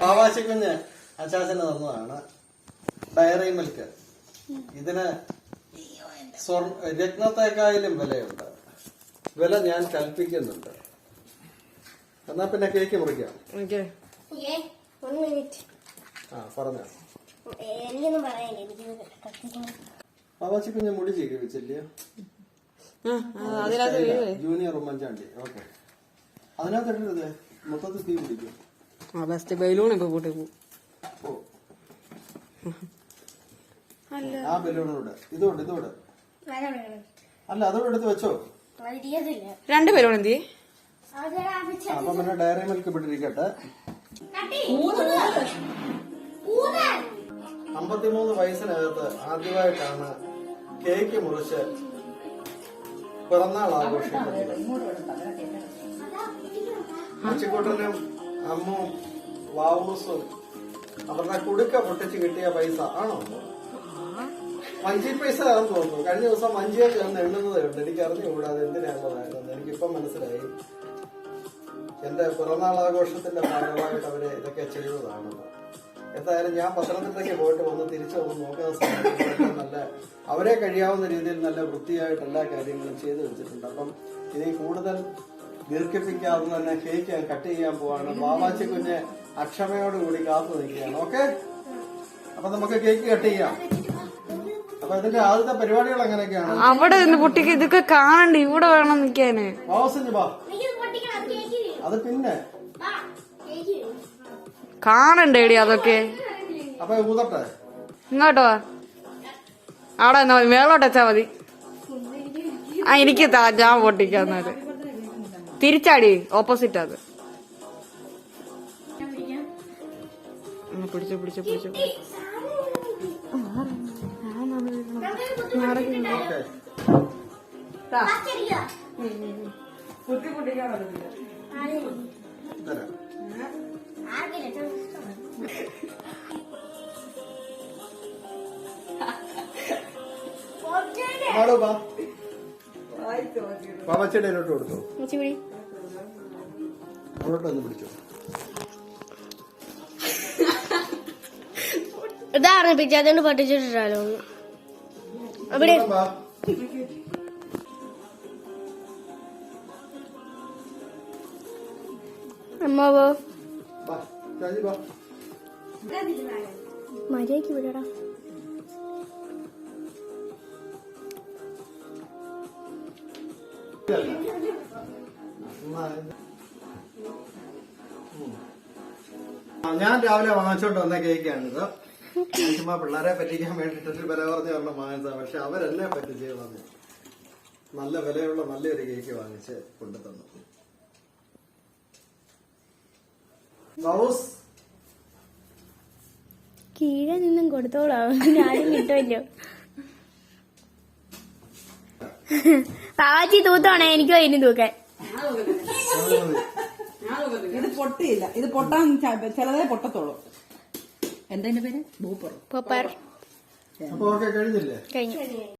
പാവാശിക്കുഞ്ഞ് അച്ചാച്ചന് തന്നതാണ് diary milk. ഇതിന് സ്വർണ രത്നത്തെക്കായാലും വിലയുണ്ട്. വില ഞാൻ കൽപ്പിക്കുന്നുണ്ട്. എന്നാ പിന്നെ കേക്ക് മുറിക്കാം. ആ പറഞ്ഞോ. ആവാശി കുഞ്ഞ് മുടി വീഴുവേ. ജൂനിയർ ഉമ്മൻചാണ്ടി. ഓക്കെ. അതിനകത്ത് ഇടരുത് മൊത്തത്തിൽ തീ പിടിക്കും. ആ ബെസ്റ്റ് ബലൂൺ ഇപ്പൊ കൂട്ടി പോകും അല്ല. ആ ബലൂണോട് ഇതോട് ഇതോട് അല്ല അതോട് എടുത്ത് വെച്ചോ. രണ്ട് ബലൂൺ എന്തി അപ്പൊ പിന്നെ ഡയറി മിൽക്ക് ഇട്ടിരിക്കട്ടെ. അമ്പത്തിമൂന്ന് വയസ്സിനകത്ത് ആദ്യമായിട്ടാണ് കേക്ക് മുറിച്ച് പിറന്നാൾ ആഘോഷിക്കുന്നത്. അച്ചിക്കുട്ടനും അമ്മും വാവൂസും അവരുടെ കുടുക്ക പൊട്ടിച്ച് കിട്ടിയ പൈസ. ആണോ? വഞ്ചി പൈസ ആണെന്ന് തോന്നുന്നു. കഴിഞ്ഞ ദിവസം വഞ്ചിയെ ചേർന്ന് എണ്ണുന്നത് കണ്ട് എനിക്ക് അറിഞ്ഞുകൂടാതെ എന്തിനാണെന്നതായിരുന്നു എനിക്കിപ്പം മനസ്സിലായി. എന്റെ പിറന്നാൾ ആഘോഷത്തിന്റെ ഭാഗമായിട്ട് അവർ ഇതൊക്കെ ചെയ്തതാണെന്ന്. എന്തായാലും ഞാൻ പത്തനംതിട്ടയ്ക്ക് പോയിട്ട് വന്ന് തിരിച്ചു വന്ന് നോക്കുന്ന സമയത്ത് നല്ല അവരെ കഴിയാവുന്ന രീതിയിൽ നല്ല വൃത്തിയായിട്ട് എല്ലാ കാര്യങ്ങളും ചെയ്തു വെച്ചിട്ടുണ്ട്. അപ്പം ഇനി കൂടുതൽ ദീർഘിപ്പിക്കാതെ തന്നെ കേക്ക് ഞാൻ കട്ട് ചെയ്യാൻ പോവാണ്. ബാബാച്ചി കുഞ്ഞ് അക്ഷമയോടുകൂടി കാത്തു നിൽക്കുകയാണ്. ഓക്കെ അപ്പൊ നമുക്ക് കേക്ക് കട്ട് ചെയ്യാം. അപ്പൊ ഇതിന്റെ ആദ്യത്തെ പരിപാടികൾ എങ്ങനെയൊക്കെയാണ്? അവിടെ നിന്ന് കുട്ടിക്ക് ഇതൊക്കെ കാണണ്ട. ഇവിടെ വേണം നിക്കാന് പൊട്ടിക്കണം. അത് കേക്ക് അത് പിന്നെ. കാണണ്ടേടി അതൊക്കെ. അപ്പൊ ഊതട്ടെ. ഇങ്ങോട്ട് വാ. അവിടെ എന്നാ മതി മേളോട്ട് മതി. ആ എനിക്ക് താ ഞാൻ പൊട്ടിക്കാന്നാൽ തിരിച്ചാടി ഓപ്പോസിറ്റ് അത്. പിടിച്ചു പിടിച്ചു പിടിച്ചു. ഹലോ. ബാ. പാപ്പച്ചയുടെ അതിലോട്ട് കൊടുത്തു. അവളോട്ട് ഒന്ന് പിടിച്ചു. ഇതാണ് പിച്ചാത്തോണ്ട് അവിടെ. അമ്മാവോ മര്യാദയ്ക്ക് വിടടാ. ഞാൻ രാവിലെ വാങ്ങിച്ചോണ്ട് വന്ന കേക്കാണിത്. ചുമ്മാ പിള്ളേരെ പറ്റിക്കാൻ വേണ്ടിട്ട് വില കുറഞ്ഞ ഒരെണ്ണം വാങ്ങിച്ചതാണ് പക്ഷെ അവരെന്നെ വന്നു നല്ല വിലയുള്ള നല്ലൊരു കേക്ക് വാങ്ങിച്ച് കൊണ്ടു തന്നു. കീഴെ നിന്നും കൊടുത്തോളാം. ഞാനും കിട്ടുമല്ലോ. പാവാച്ചി തൂത്തോണേ എനിക്കോ ഇനി തൂക്കാൻ. ഇത് പൊട്ടിയില്ല. ഇത് പൊട്ടാൻ ചിലതേ പൊട്ടത്തോളൂ എന്താ പേര്? ഭൂപ്പർ കഴിഞ്ഞു.